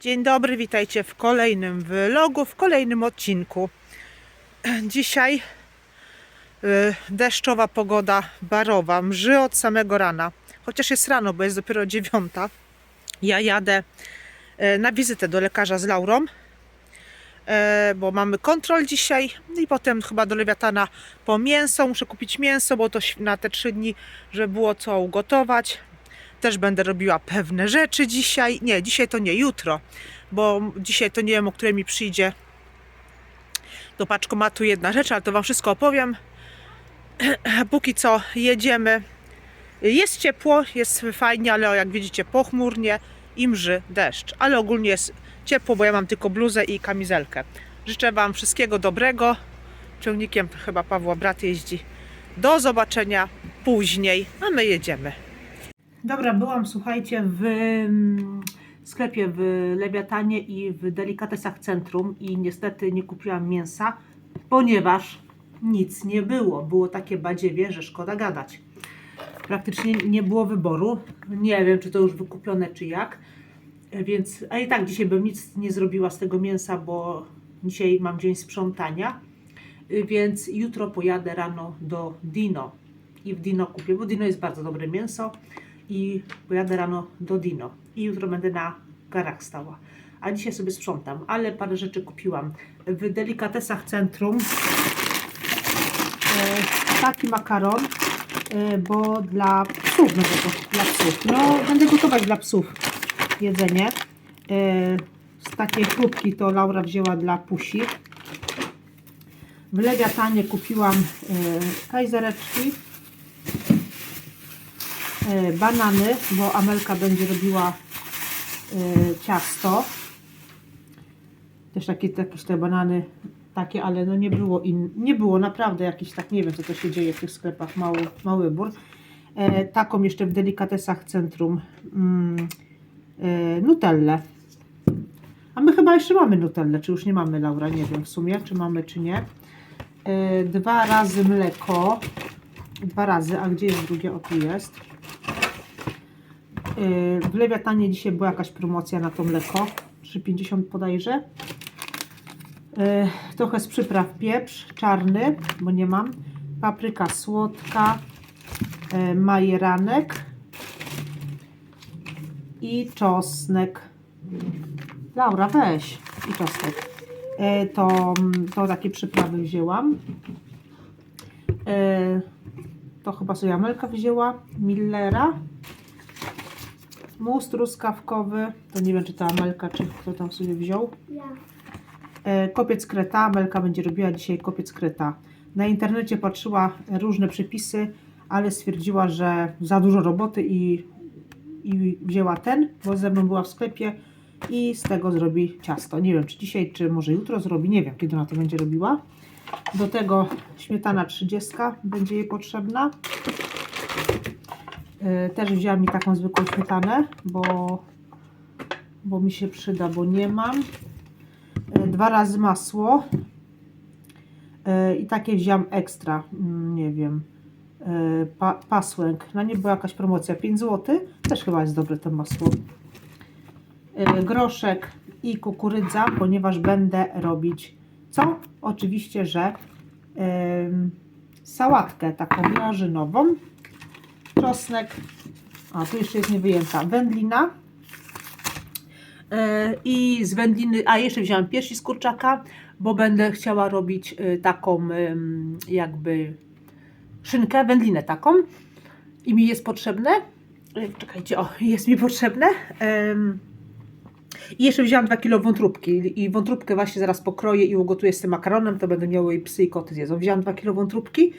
Dzień dobry, witajcie w kolejnym vlogu, w kolejnym odcinku. Dzisiaj y, deszczowa pogoda barowa, mrzy od samego rana. Chociaż jest rano, bo jest dopiero dziewiąta. Ja jadę y, na wizytę do lekarza z Laurą, y, bo mamy kontrol dzisiaj i potem chyba do Lewiatana po mięso. Muszę kupić mięso, bo to na te trzy dni, żeby było co ugotować. Też będę robiła pewne rzeczy dzisiaj. Nie, dzisiaj to nie, jutro, bo dzisiaj to nie wiem, o której mi przyjdzie do paczkomatu jedna rzecz, ale to Wam wszystko opowiem. Póki co jedziemy. Jest ciepło, jest fajnie, ale jak widzicie pochmurnie i mrzy deszcz. Ale ogólnie jest ciepło, bo ja mam tylko bluzę i kamizelkę. Życzę Wam wszystkiego dobrego. Ciągnikiem chyba Pawła brat jeździ. Do zobaczenia później, a my jedziemy. Dobra, byłam, słuchajcie, w mm, sklepie w Lewiatanie i w Delikatesach Centrum i niestety nie kupiłam mięsa, ponieważ nic nie było. Było takie badziewie, że szkoda gadać. Praktycznie nie było wyboru. Nie wiem, czy to już wykupione, czy jak. Więc, a i tak dzisiaj bym nic nie zrobiła z tego mięsa, bo dzisiaj mam dzień sprzątania. Więc jutro pojadę rano do Dino i w Dino kupię, bo Dino jest bardzo dobre mięso i pojadę rano do Dino i jutro będę na garach stała. A dzisiaj sobie sprzątam, ale parę rzeczy kupiłam. W delikatesach centrum e, taki makaron, e, bo dla psów będę go, dla psów. No, będę gotować dla psów jedzenie. E, z takiej chrupki to Laura wzięła dla pusi. W Lewiatanie kupiłam kajzereczki banany, bo Amelka będzie robiła e, ciasto. Też takie, jakieś te banany takie, ale no nie było in, nie było naprawdę jakiś tak, nie wiem co to się dzieje w tych sklepach, mały, mały wybór. E, taką jeszcze w delikatesach centrum mm, e. A my chyba jeszcze mamy nutellę, czy już nie mamy Laura, nie wiem w sumie, czy mamy czy nie. E, dwa razy mleko, dwa razy, a gdzie jest drugie? O tu jest. Yy, W Lewiatanie dzisiaj była jakaś promocja na to mleko. 3,50 podajże. Yy, Trochę z przypraw pieprz czarny, bo nie mam. Papryka słodka. yy, Majeranek. I czosnek. Laura, weź. I czosnek. To, to takie przyprawy wzięłam. To chyba sobie Amelka wzięła. Millera. Mus truskawkowy, to nie wiem czy to Amelka, czy kto tam sobie wziął. Ja. E, Kopiec kreta, Amelka będzie robiła dzisiaj kopiec kreta. Na internecie patrzyła różne przepisy, ale stwierdziła, że za dużo roboty i, i wzięła ten, bo ze mną była w sklepie i z tego zrobi ciasto. Nie wiem czy dzisiaj, czy może jutro zrobi, nie wiem kiedy ona to będzie robiła. Do tego śmietana 30 będzie jej potrzebna. Y, Też wzięłam mi taką zwykłą śmietanę, bo, bo mi się przyda, bo nie mam. Y, Dwa razy masło. Y, I takie wziąłam ekstra, mm, nie wiem, pa, pasłęk. Na nie była jakaś promocja, 5 zł. Też chyba jest dobre to masło. Groszek i kukurydza, ponieważ będę robić co? Oczywiście, że ym, sałatkę taką jarzynową czosnek. A tu jeszcze jest niewyjęta wędlina. E, I z wędliny, a jeszcze wziąłem piersi z kurczaka, bo będę chciała robić e, taką jakby szynkę, wędlinę taką. I mi jest potrzebne. e, Czekajcie, o, jest mi potrzebne. I jeszcze wziąłam 2 kg wątróbki i wątróbkę właśnie zaraz pokroję i ugotuję z tym makaronem, to będą miały i psy i koty zjedzą. Wziąłam 2 kg wątróbki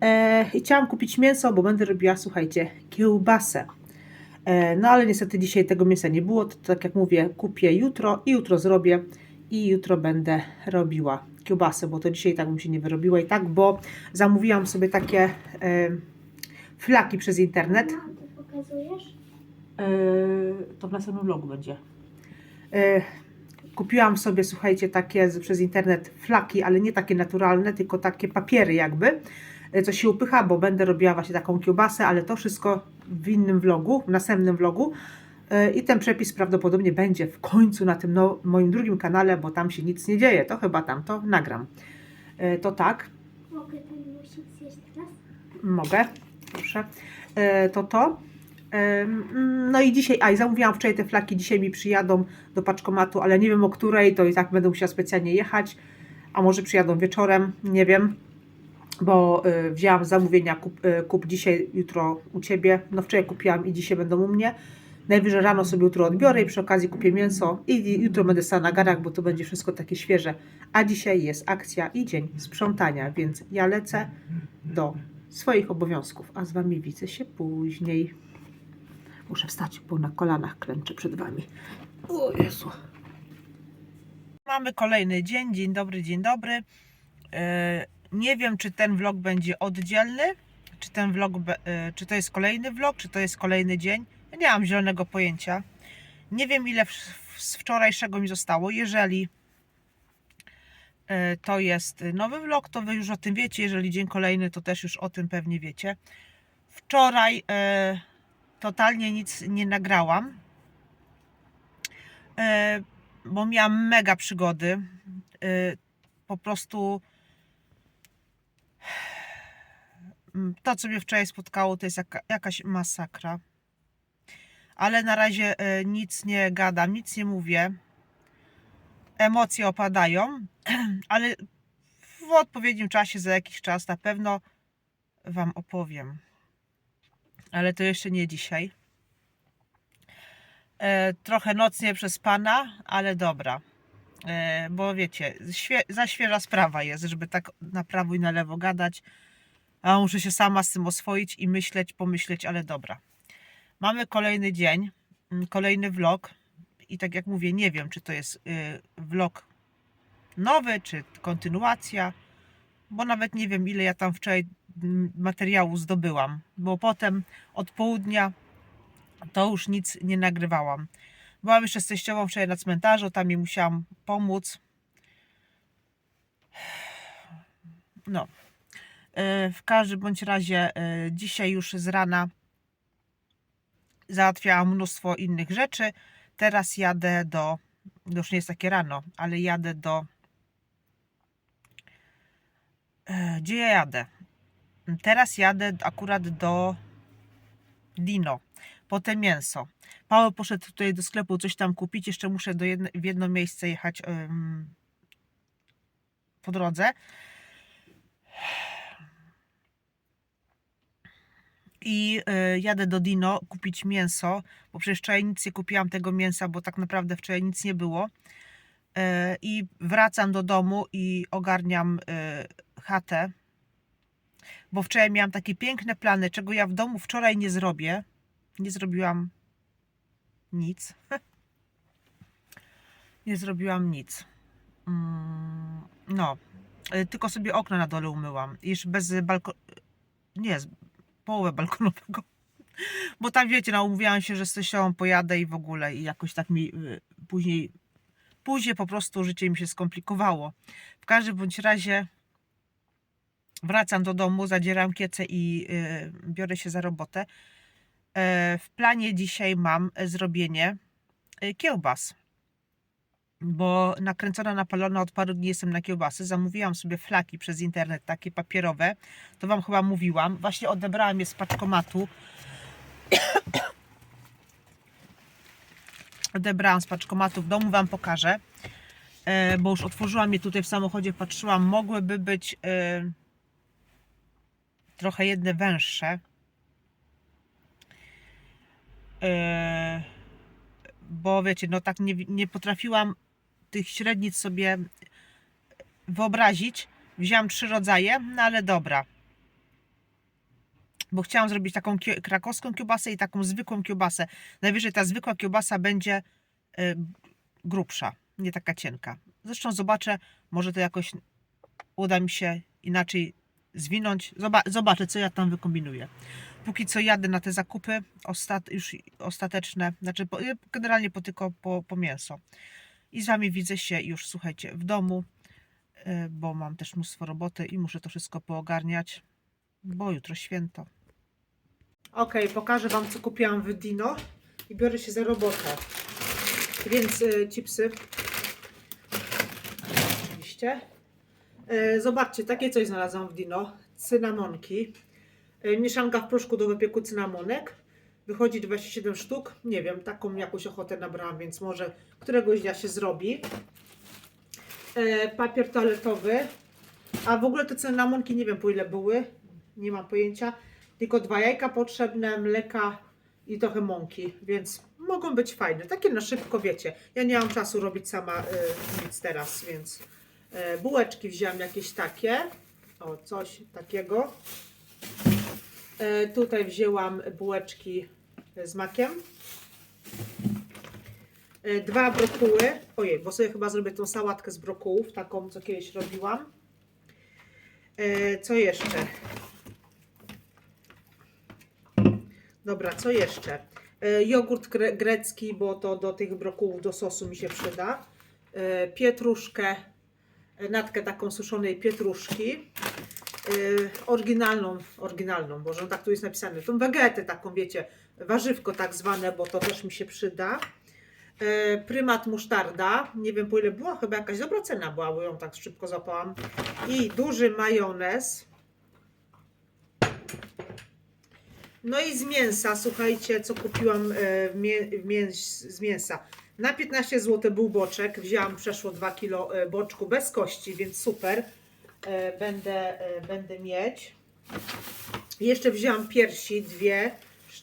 e, i chciałam kupić mięso, bo będę robiła, słuchajcie, kiełbasę. E, no ale niestety dzisiaj tego mięsa nie było, to tak jak mówię, kupię jutro i jutro zrobię i jutro będę robiła kiełbasę, bo to dzisiaj tak bym się nie wyrobiła i tak, bo zamówiłam sobie takie e, flaki przez internet. Mama, ty pokazujesz? E, to w następnym vlogu będzie. E, kupiłam sobie, słuchajcie, takie przez internet flaki, ale nie takie naturalne, tylko takie papiery jakby, e, co się upycha, bo będę robiła właśnie taką kiełbasę, ale to wszystko w innym vlogu, w następnym vlogu. E, I ten przepis prawdopodobnie będzie w końcu na tym no, moim drugim kanale, bo tam się nic nie dzieje. To chyba tam to nagram. To tak, Mogę ten nosik zjeść teraz? mogę, proszę. To to. Em, No i dzisiaj, a i zamówiłam wczoraj te flaki, dzisiaj mi przyjadą do paczkomatu, ale nie wiem o której, to i tak będę musiała specjalnie jechać, a może przyjadą wieczorem, nie wiem, bo y, wzięłam zamówienia, kup, y, kup dzisiaj, jutro u Ciebie, no wczoraj kupiłam i dzisiaj będą u mnie, najwyżej rano sobie jutro odbiorę i przy okazji kupię mięso i jutro będę stała na garach, bo to będzie wszystko takie świeże, a dzisiaj jest akcja i dzień sprzątania, więc ja lecę do swoich obowiązków, a z Wami widzę się później. Muszę wstać, bo na kolanach klęczę przed Wami. O Jezu. Mamy kolejny dzień. Dzień dobry, dzień dobry. E, Nie wiem, czy ten vlog będzie oddzielny, czy ten vlog, e, czy to jest kolejny vlog, czy to jest kolejny dzień. Nie mam zielonego pojęcia. Nie wiem, ile z wczorajszego mi zostało. Jeżeli e, to jest nowy vlog, to Wy już o tym wiecie. Jeżeli dzień kolejny, to też już o tym pewnie wiecie. Wczoraj totalnie nic nie nagrałam, e, bo miałam mega przygody. E, po prostu mm, to, co mnie wczoraj spotkało, to jest jaka, jakaś masakra. Ale na razie e, nic nie gadam, nic nie mówię. Emocje opadają, ale w odpowiednim czasie, za jakiś czas na pewno Wam opowiem. Ale to jeszcze nie dzisiaj. E, trochę nocnie przez pana, ale dobra. E, bo wiecie, świe, za świeża sprawa jest, żeby tak na prawo i na lewo gadać. A muszę się sama z tym oswoić i myśleć, pomyśleć, ale dobra. Mamy kolejny dzień, mm, kolejny vlog. I tak jak mówię, nie wiem, czy to jest y, vlog nowy, czy kontynuacja, bo nawet nie wiem, ile ja tam wczoraj materiału zdobyłam, bo potem od południa to już nic nie nagrywałam. Byłam jeszcze z teściową wczoraj na cmentarzu, tam jej musiałam pomóc. No. E, W każdym bądź razie e, dzisiaj już z rana załatwiałam mnóstwo innych rzeczy. Teraz jadę do, już nie jest takie rano, ale jadę do. E, Gdzie ja jadę? Teraz jadę akurat do Dino. Potem mięso. Paweł poszedł tutaj do sklepu coś tam kupić. Jeszcze muszę do jedno, w jedno miejsce jechać em, po drodze. I y, jadę do Dino kupić mięso, bo przecież wczoraj nic nie kupiłam tego mięsa, bo tak naprawdę wczoraj nic nie było. Y, I wracam do domu i ogarniam y, chatę, bo wczoraj miałam takie piękne plany, czego ja w domu wczoraj nie zrobię. Nie zrobiłam nic. nie zrobiłam nic. Mm, No, y, tylko sobie okna na dole umyłam. Jeszcze bez balkonu. Nie, połowę balkonowego. Bo tam wiecie, no umówiłam się, że z teściową pojadę i w ogóle i jakoś tak mi y, później, później po prostu życie mi się skomplikowało. W każdym bądź razie wracam do domu, zadzieram kiece i y, biorę się za robotę. E, w planie dzisiaj mam zrobienie y, kiełbas. Bo nakręcona, napalona od paru dni jestem na kiełbasy. Zamówiłam sobie flaki przez internet, takie papierowe. To Wam chyba mówiłam. Właśnie odebrałam je z paczkomatu. odebrałam z paczkomatu w domu, Wam pokażę. E, bo już otworzyłam je tutaj w samochodzie, patrzyłam. Mogłyby być e, trochę jedne węższe. E, bo wiecie, no tak nie, nie potrafiłam tych średnic sobie wyobrazić. Wzięłam trzy rodzaje, no ale dobra. Bo chciałam zrobić taką krakowską kiełbasę i taką zwykłą kiełbasę. Najwyżej ta zwykła kiełbasa będzie y, grubsza, nie taka cienka. Zresztą zobaczę, może to jakoś uda mi się inaczej zwinąć. Zoba zobaczę, co ja tam wykombinuję. Póki co jadę na te zakupy ostat już ostateczne, znaczy po, generalnie po, tylko po, po mięso. I z Wami widzę się już, słuchajcie, w domu, y, bo mam też mnóstwo roboty i muszę to wszystko poogarniać, bo jutro święto. Ok, pokażę Wam, co kupiłam w Dino. i biorę się za robotę. Więc e, chipsy. Oczywiście. E, zobaczcie, takie coś znalazłam w Dino. Cynamonki. E, mieszanka w proszku do wypieku cynamonek. Wychodzi 27 sztuk. Nie wiem, taką jakąś ochotę nabrałam, więc może któregoś dnia się zrobi. E, papier toaletowy. A w ogóle te cynamonki nie wiem po ile były. Nie mam pojęcia. Tylko dwa jajka potrzebne, mleka i trochę mąki, więc mogą być fajne. Takie na szybko, wiecie. Ja nie mam czasu robić sama y, nic teraz, więc bułeczki wziąłem jakieś takie. O, coś takiego. Y, tutaj wzięłam bułeczki z makiem. Y, dwa brokuły. Ojej, bo sobie chyba zrobię tą sałatkę z brokułów, taką, co kiedyś robiłam. Co jeszcze? Dobra, co jeszcze? E, jogurt gre grecki, bo to do tych brokułów, do sosu mi się przyda. E, pietruszkę, e, natkę taką suszonej pietruszki. E, oryginalną, oryginalną, bo tak tu jest napisane. Tą wegetę taką, wiecie, warzywko tak zwane, bo to też mi się przyda. E, prymat musztarda, nie wiem po ile była, chyba jakaś dobra cena była, bo ją tak szybko zapałam. I duży majonez. No i z mięsa, słuchajcie, co kupiłam e, mię- z mięsa. Na 15 zł był boczek, wzięłam przeszło 2 kg e, boczku bez kości, więc super. E, Będę, będę mieć. Jeszcze wzięłam piersi, dwie,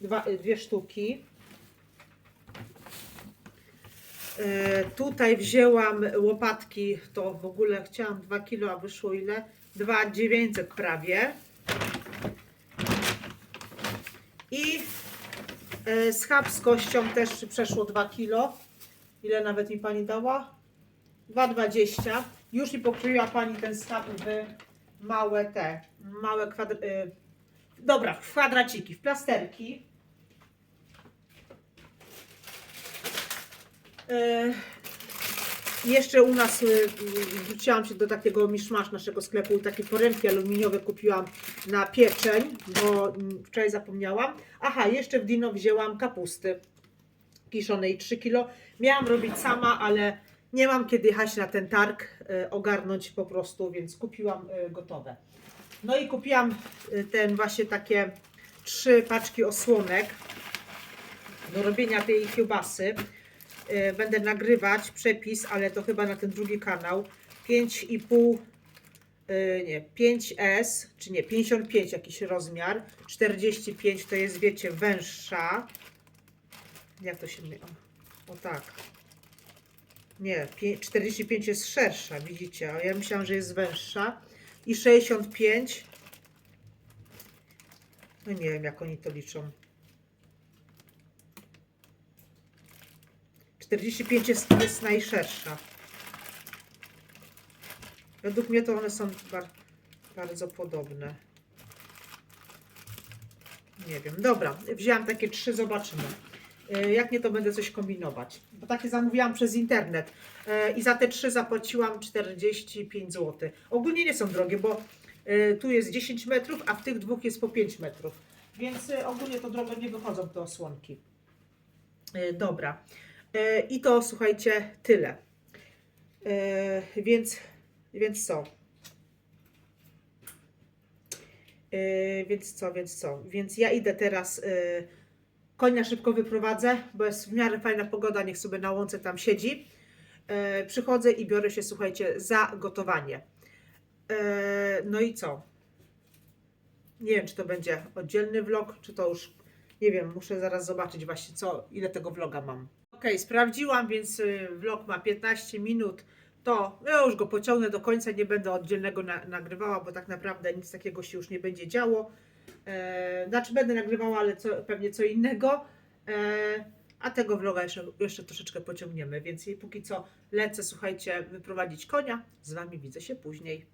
dwa, dwie sztuki. Tutaj wzięłam łopatki, to w ogóle chciałam 2 kg, a wyszło ile? 2,900 prawie. I e, schab z kością też przeszło 2 kg. Ile nawet mi pani dała? 2,20. Już mi pokroiła pani ten schab w małe te, małe kwadr... e, Dobra, w kwadraciki, w plasterki. Jeszcze u nas y, y, wróciłam się do takiego miszmasz naszego sklepu i takie porębki aluminiowe kupiłam na pieczeń, bo mm, wczoraj zapomniałam. Aha, jeszcze w Dino wzięłam kapusty kiszonej 3 kg. Miałam robić sama, ale nie mam kiedy jechać na ten targ, y, ogarnąć po prostu, więc kupiłam gotowe. No i kupiłam ten właśnie takie trzy paczki osłonek do robienia tej kiełbasy. Y, Będę nagrywać przepis, ale to chyba na ten drugi kanał. 5,5 y, nie, 5S, czy nie, 55 jakiś rozmiar, 45 to jest, wiecie, węższa. Jak to się myli? O, o tak. Nie, pię- 45 jest szersza, widzicie, a ja myślałam, że jest węższa. I 65, no nie wiem, jak oni to liczą. 45 jest, jest najszersza. Według mnie to one są bar bardzo podobne. Nie wiem. Dobra, wzięłam takie trzy, zobaczymy. E, Jak nie, to będę coś kombinować. Bo takie zamówiłam przez internet. E, I za te trzy zapłaciłam 45 zł. Ogólnie nie są drogie, bo e, tu jest 10 metrów, a w tych dwóch jest po 5 metrów. Więc ogólnie to drogo nie wychodzą te osłonki. Dobra. E, I to słuchajcie, tyle. E, Więc, więc co? E, Więc co, więc co? Więc ja idę teraz konia szybko wyprowadzę, bo jest w miarę fajna pogoda, niech sobie na łące tam siedzi. Przychodzę i biorę się, słuchajcie, za gotowanie. No i co? Nie wiem, czy to będzie oddzielny vlog, czy to już, nie wiem, muszę zaraz zobaczyć właśnie, co, ile tego vloga mam. Ok, sprawdziłam, więc y, vlog ma 15 minut. To ja już go pociągnę do końca, nie będę oddzielnego na, nagrywała, bo tak naprawdę nic takiego się już nie będzie działo. E, znaczy będę nagrywała, ale co, pewnie co innego. E, a tego vloga jeszcze, jeszcze troszeczkę pociągniemy, więc póki co lecę, słuchajcie, wyprowadzić konia. Z Wami widzę się później.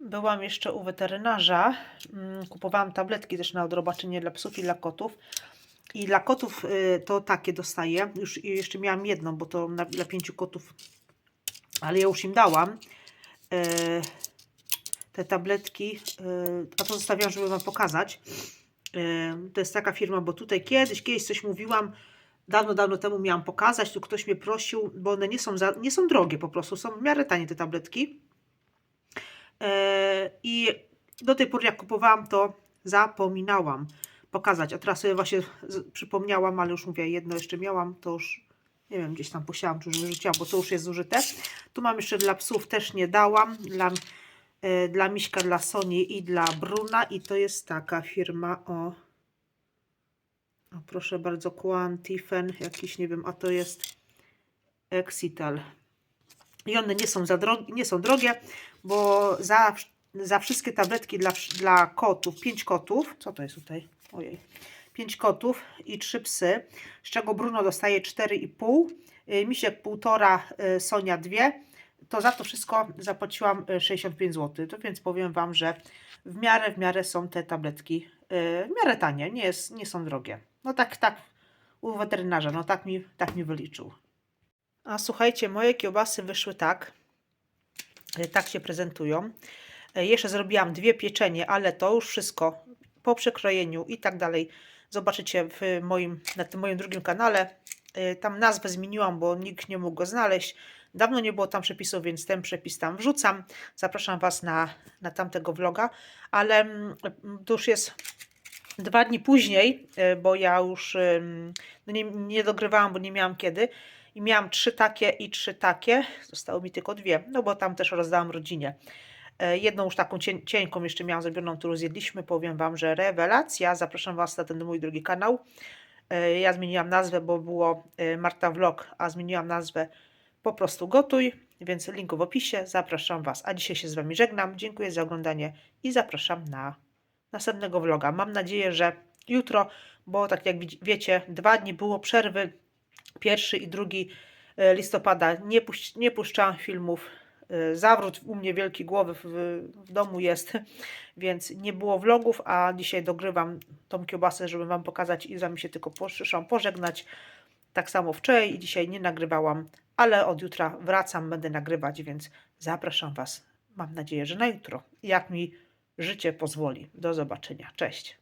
Byłam jeszcze u weterynarza. Mm, Kupowałam tabletki też na odrobaczenie dla psów i dla kotów. I dla kotów y, to takie dostaję. Już jeszcze miałam jedną, bo to na, dla pięciu kotów, ale ja już im dałam. Y, te tabletki, y, a to zostawiam, żeby Wam pokazać. To jest taka firma, bo tutaj kiedyś, kiedyś coś mówiłam, dawno, dawno temu miałam pokazać, tu ktoś mnie prosił, bo one nie są, za, nie są drogie po prostu, są w miarę tanie te tabletki. I do tej pory jak kupowałam to zapominałam pokazać, a teraz sobie właśnie przypomniałam, ale już mówię, jedno jeszcze miałam, to już nie wiem, gdzieś tam posiałam, czy już wyrzuciłam, bo to już jest zużyte. Tu mam jeszcze dla psów, też nie dałam, dla, e, dla Miśka, dla Soni i dla Bruna i to jest taka firma o, o proszę bardzo, Quantifen, jakiś, nie wiem, a to jest Exital. I one nie są, za drogie, nie są drogie, bo za, za wszystkie tabletki dla, dla kotów, 5 kotów, co to jest tutaj? Ojej. 5 kotów i 3 psy, z czego Bruno dostaje 4,5, y, Misiek 1,5, y, Sonia 2. To za to wszystko zapłaciłam y, 65 zł. To więc powiem Wam, że w miarę, w miarę są te tabletki y, w miarę tanie, nie, jest, nie są drogie. No tak, tak, u weterynarza, no tak mi, tak mi wyliczył. A słuchajcie, moje kiełbasy wyszły tak. Y, Tak się prezentują. Y, Jeszcze zrobiłam dwie pieczenie, ale to już wszystko po przekrojeniu i tak dalej. Zobaczycie w moim, na tym moim drugim kanale. Y, Tam nazwę zmieniłam, bo nikt nie mógł go znaleźć. Dawno nie było tam przepisu, więc ten przepis tam wrzucam. Zapraszam Was na, na tamtego vloga, ale mm, to już jest dwa dni później, y, bo ja już no nie, nie dogrywałam, bo nie miałam kiedy. I miałam trzy takie i trzy takie. Zostały mi tylko dwie, no bo tam też rozdałam rodzinie. E, Jedną już taką cień, cienką jeszcze miałam zrobioną, którą zjedliśmy. Powiem Wam, że rewelacja. Zapraszam Was na ten mój drugi kanał. E, Ja zmieniłam nazwę, bo było e, Marta Vlog, a zmieniłam nazwę po prostu Gotuj, więc link w opisie. Zapraszam Was. A dzisiaj się z Wami żegnam. Dziękuję za oglądanie i zapraszam na następnego vloga. Mam nadzieję, że jutro, bo tak jak wiecie, dwa dni było przerwy. Pierwszy i drugi listopada nie, puś- nie puszczałam filmów. Zawrót u mnie wielki głowy w, w domu jest, więc nie było vlogów, a dzisiaj dogrywam tą kiełbasę, żeby Wam pokazać i z Wami się tylko przyszłam pożegnać. Tak samo wczoraj i dzisiaj nie nagrywałam, ale od jutra wracam, będę nagrywać, więc zapraszam Was. Mam nadzieję, że na jutro, jak mi życie pozwoli. Do zobaczenia. Cześć.